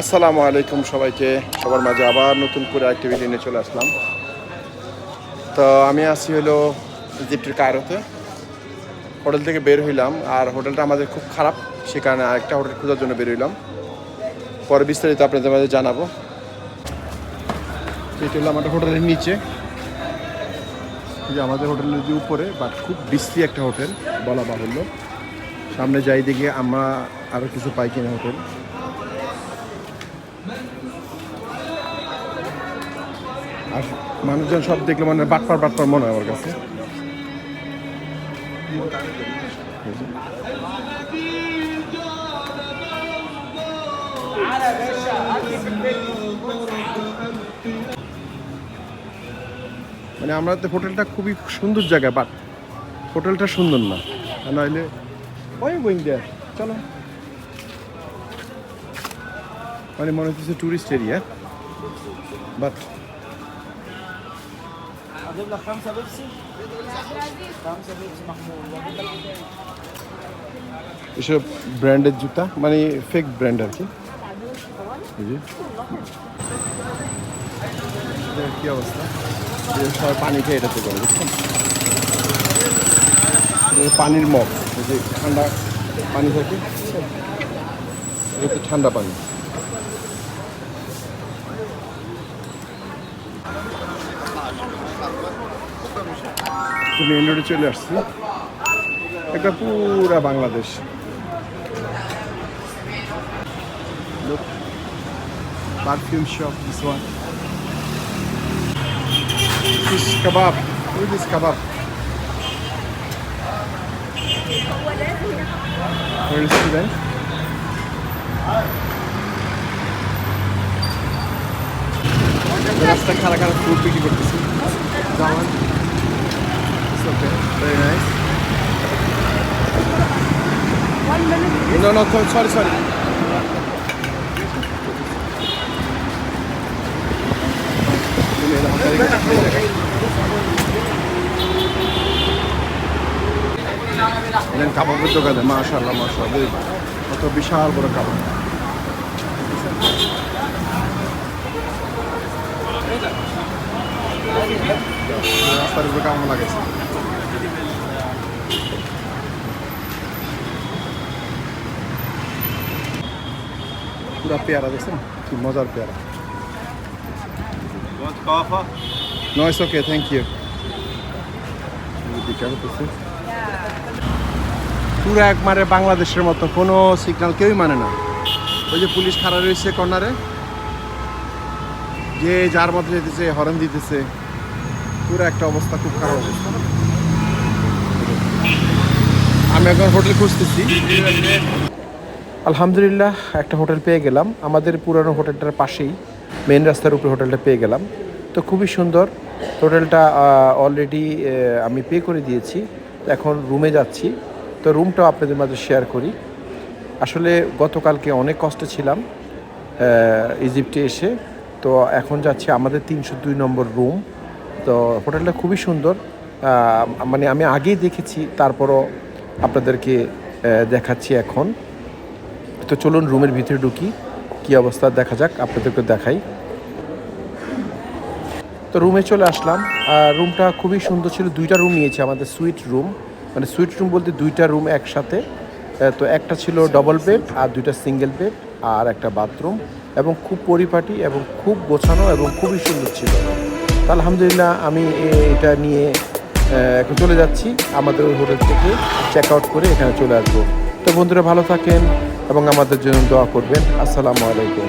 আসসালামু আলাইকুম সবাইকে। সবার মাঝে আবার নতুন করে ভিডিও নিয়ে চলে আসলাম। তো আমি আসি হলো ইজিপ্টের কায়রোতে। হোটেল থেকে বের হইলাম আর হোটেলটা আমাদের খুব খারাপ, সে কারণে আরেকটা হোটেল খোঁজার জন্য বের হইলাম। পরে বিস্তারিত আপনাদের মাঝে জানাব। এটা হলো আমাদের হোটেলের নিচে। যে আমাদের হোটেলের যে উপরে বাট খুব বিশ্রী একটা হোটেল, বলা বাহুল্য। সামনে যাই দিকে আমরা আরও কিছু পাই কিনা হোটেল। আর মানুষজন সব দেখলে মানে বাটপার বাটপার মনে হয় আমার কাছে। মানে আমরা তো হোটেলটা খুবই সুন্দর জায়গা, বাট হোটেলটা সুন্দর না। নইলে ওই গোয়িং দেয়ার চলো। মানে মনে হচ্ছে টুরিস্ট এরিয়া বাট اجيب لك خمسه بيبسي خمسه بيبسي محمول واجيب لك إيه تاني؟ এসব ব্র্যান্ডের জুতা মানে ফেক ব্র্যান্ড আর কি এই যে। এটা কি অবস্থা এই যে সবাই পানি খেয়ে এটাতে করে বুঝছেন এটা পানির মগ এই যে ঠান্ডা পানি থাকে বুঝছেন? এটা হচ্ছে ঠান্ডা পানি মেন রোডে চলে আসছি একটা পুরা Bangladesh Look, perfume shop, this one. Fish kebab. Look at this kebab. Where is student? রাস্তা খারা খারা ফুড বিক্রি করতেছি It's okay. Very nice. No, sorry, sorry. কাবাবের দোকানে মাশাল্লাহ মাশাল্লাহ কত বিশাল বড় কাবাব রাস্তার উপরে কেমন লাগেছে? পুরা পেয়ারা দেখছেন? কি মজার পেয়ারা। ইটস ওকে থ্যাংক ইউ পুরো একবারে বাংলাদেশের মতো কোনো সিগন্যাল কেউই মানে না। ওই যে পুলিশ খাড়া রয়েছে কর্নারে যে যার মতো যেতেছে হরেন দিতেছে। পুরো একটা অবস্থা, খুব খারাপ অবস্থা। আমি এখন হোটেল খুঁজতেছি। আলহামদুলিল্লাহ, একটা হোটেল পেয়ে গেলাম। আমাদের পুরানো হোটেলটার পাশেই মেন রাস্তার উপরে হোটেলটা পেয়ে গেলাম। তো খুবই সুন্দর। হোটেলটা অলরেডি আমি পে করে দিয়েছি। এখন রুমে যাচ্ছি। তো রুমটাও আপনাদের মাঝে শেয়ার করি। আসলে গতকালকে অনেক কষ্টে ছিলাম ইজিপ্টে এসে। তো এখন যাচ্ছি, আমাদের তিনশো দুই নম্বর রুম তো হোটেলটা খুবই সুন্দর। মানে আমি আগেই দেখেছি, তারপরও আপনাদেরকে দেখাচ্ছি এখন। তো চলুন রুমের ভিতরে ঢুকি, কি অবস্থা দেখা যাক, আপনাদেরকে দেখাই। তো রুমে চলে আসলাম। রুমটা খুবই সুন্দর ছিল, দুইটা রুম নিয়েছে আমাদের সুইট রুম। মানে সুইট রুম বলতে দুইটা রুম একসাথে। তো একটা ছিল ডবল বেড আর দুইটা সিঙ্গেল বেড আর একটা বাথরুম এবং খুব পরিপাটি এবং খুব গোছানো এবং খুবই সুন্দর ছিল। আলহামদুলিল্লাহ আমি এটা নিয়ে এখন চলে যাচ্ছি আমাদের ওই হোটেল থেকে চেক আউট করে এখানে চলে আসব। তো বন্ধুরা ভালো থাকেন এবং আমাদের জন্য দোয়া করবেন। আসসালামু আলাইকুম।